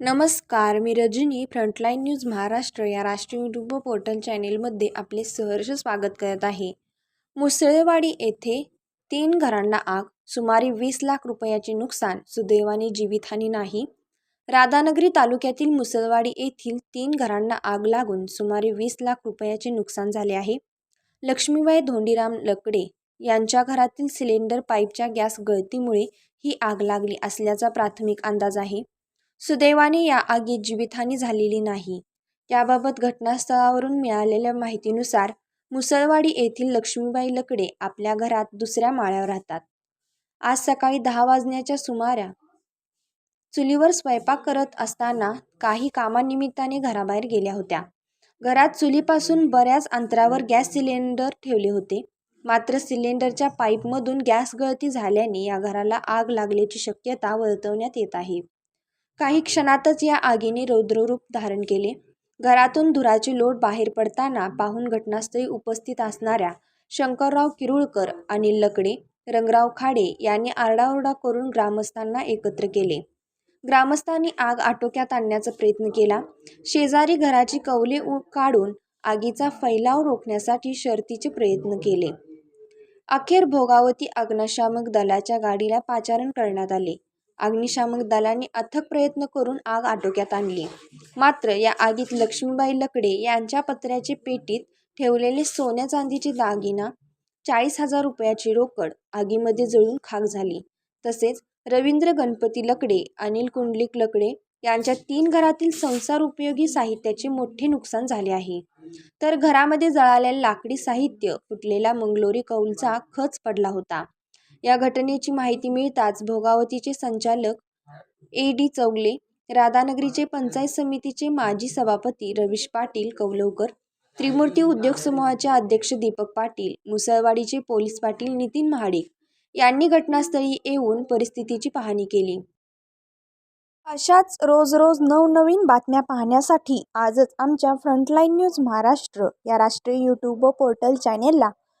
नमस्कार मी Rajani frontline news Maharashtra या राष्ट्रीय यूट्यूब पोर्टल चॅनेलमध्ये आपले सहर्ष स्वागत करत आहे. मुसळेवाडी येथे तीन घरांना आग सुमारे वीस लाख रुपयाचे नुकसान सुदैवाने जीवितहानी नाही. राधानगरी तालुक्यातील मुसळवाडी येथील तीन घरांना आग लागून सुमारे वीस लाख रुपयाचे नुकसान झाले आहे. लक्ष्मीबाई धोंडीराम लकडे यांच्या घरातील सिलेंडर पाईपच्या गॅस गळतीमुळे ही आग लागली असल्याचा प्राथमिक अंदाज आहे. सुदैवाने या आगीत जीवितहानी झालेली नाही. त्याबाबत घटनास्थळावरून मिळालेल्या माहितीनुसार मुसळवाडी येथील लक्ष्मीबाई लकडे आपल्या घरात दुसऱ्या माळ्यावर राहतात. आज सकाळी दहा वाजण्याच्या सुमारा चुलीवर स्वयंपाक करत असताना काही कामानिमित्ताने घराबाहेर गेल्या होत्या. घरात चुलीपासून बऱ्याच अंतरावर गॅस सिलेंडर ठेवले होते. मात्र सिलेंडरच्या पाईपमधून गॅस गळती झाल्याने या घराला आग लागल्याची शक्यता वर्तवण्यात येत आहे. काही क्षणातच या आगीने रौद्ररूप धारण केले. घरातून धुराची लोट बाहेर पडताना पाहून घटनास्थळी उपस्थित असणाऱ्या शंकरराव किरुळकर आणि लकडे रंगराव खाडे यांनी आरडाओरडा करून ग्रामस्थांना एकत्र केले. ग्रामस्थांनी आग आटोक्यात आणण्याचा प्रयत्न केला. शेजारी घराची कवले उ काढून आगीचा फैलाव रोखण्यासाठी शर्तीचे प्रयत्न केले. अखेर भोगावती अग्निशामक दलाच्या गाडीला पाचारण करण्यात आले. अग्निशामक दलाने अथक प्रयत्न करून आग आटोक्यात आणली. मात्र या आगीत लक्ष्मीबाई लकडे यांच्या पत्र्याचे पेटीत ठेवलेले सोन्या चांदीचे दागिना चाळीस हजार रुपयाची रोकड आगीमध्ये जळून खाक झाली. तसेच रवींद्र गणपती लकडे अनिल कुंडलिक लकडे यांच्या तीन घरातील संसार उपयोगी साहित्याचे मोठे नुकसान झाले आहे. तर घरामध्ये जळालेले लाकडी साहित्य फुटलेला मंगलोरी कौलचा खच पडला होता. या घटनेची माहिती मिळताच भोगावतीचे संचालक ए डी चौगले राधानगरीचे पंचायत समितीचे माजी सभापती रवीश पाटील कौलवकर त्रिमूर्ती उद्योग समूहाचे अध्यक्ष दीपक पाटील मुसळवाडीचे पोलीस पाटील नितीन महाडिक यांनी घटनास्थळी येऊन परिस्थितीची पाहणी केली. अशाच रोज रोज नवनवीन बातम्या पाहण्यासाठी आजच आमच्या फ्रंटलाईन न्यूज महाराष्ट्र या राष्ट्रीय यूट्यूब पोर्टल चॅनेलला